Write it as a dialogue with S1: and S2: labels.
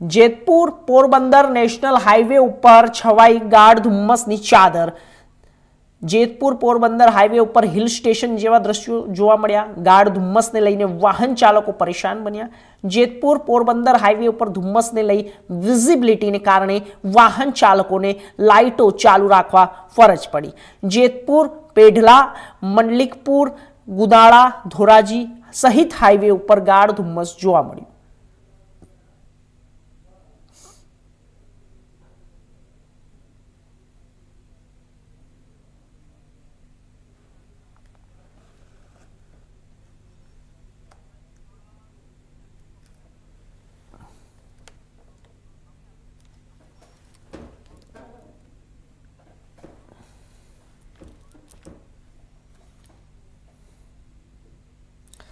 S1: Jetpur Porbandar national highway ઉપર છવાઈ ગાઢ ધુમ્મસની ચાદર જેતપુર પોરબંદર હાઈવે ઉપર હિલ સ્ટેશન જેવા દ્રશ્યો જોવા મળ્યા ગાઢ ધુમ્મસને લઈને વાહન ચાલકો પરેશાન બન્યા જેતપુર પોરબંદર હાઈવે ઉપર ધુમ્મસને લઈ વિઝિબિલિટીને કારણે વાહન ચાલકોને લાઇટો ચાલુ રાખવા ફરજ પડી જેતપુર પેઢલા મંડલિકપુર ગુદાળા ધોરાજી સહિત હાઈવે ઉપર ગાઢ ધુમ્મસ જોવા મળ્યું